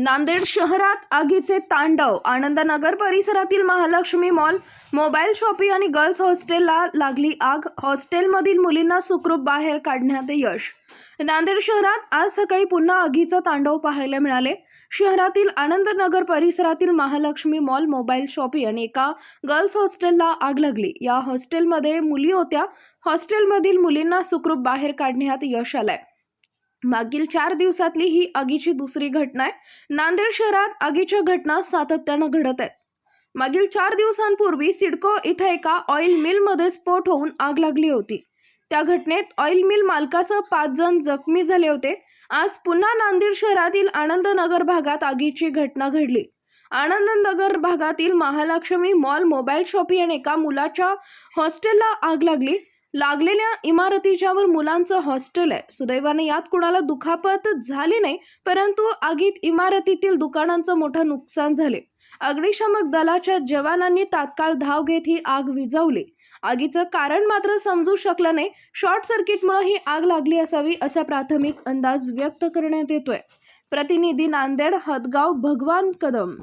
नांदेड शहरात आगीचे तांडव आनंदनगर परिसरातील महालक्ष्मी मॉल मोबाईल शॉपी आणि गर्ल्स हॉस्टेलला लागली आग. हॉस्टेलमधील मुलींना सुखरूप बाहेर काढण्यात यश. नांदेड शहरात आज सकाळी पुन्हा आगीचं तांडव पाहायला मिळाले. शहरातील आनंदनगर परिसरातील महालक्ष्मी मॉल मोबाईल शॉपी आणि एका गर्ल्स हॉस्टेलला आग लागली. या हॉस्टेलमध्ये मुली होत्या. हॉस्टेलमधील मुलींना सुखरूप बाहेर काढण्यात यश आलंय. मागील चार दिवसातली ही आगीची दुसरी घटना आहे. नांदेड शहरात आगीच्या घटना सातत्यानं घडत आहेत. मागील चार दिवसांपूर्वी सिडको इथं एका ऑइल मिलमध्ये स्फोट होऊन आग लागली होती. त्या घटनेत ऑइल मिल मालकासह पाच जण जखमी झाले होते. आज पुन्हा नांदेड शहरातील आनंदनगर भागात आगीची घटना घडली. आनंदनगर भागातील महालक्ष्मी मॉल मोबाईल शॉपिंग आणि एका मुलाच्या हॉस्टेलला आग लागली. लागलेल्या इमारतीच्यावर मुलांचं हॉस्टेल आहे. सुदैवाने यात कुणाला दुखापत झाली नाही परंतु आगीत इमारतीतील दुकानांचं मोठं नुकसान झाले. अग्निशामक दलाच्या जवानांनी तात्काळ धाव घेत ही आग विझवली. आगीचं कारण मात्र समजू शकलं नाही. शॉर्ट सर्किटमुळे ही आग लागली असावी असा प्राथमिक अंदाज व्यक्त करण्यात येतोय. प्रतिनिधी नांदेड हदगाव भगवान कदम.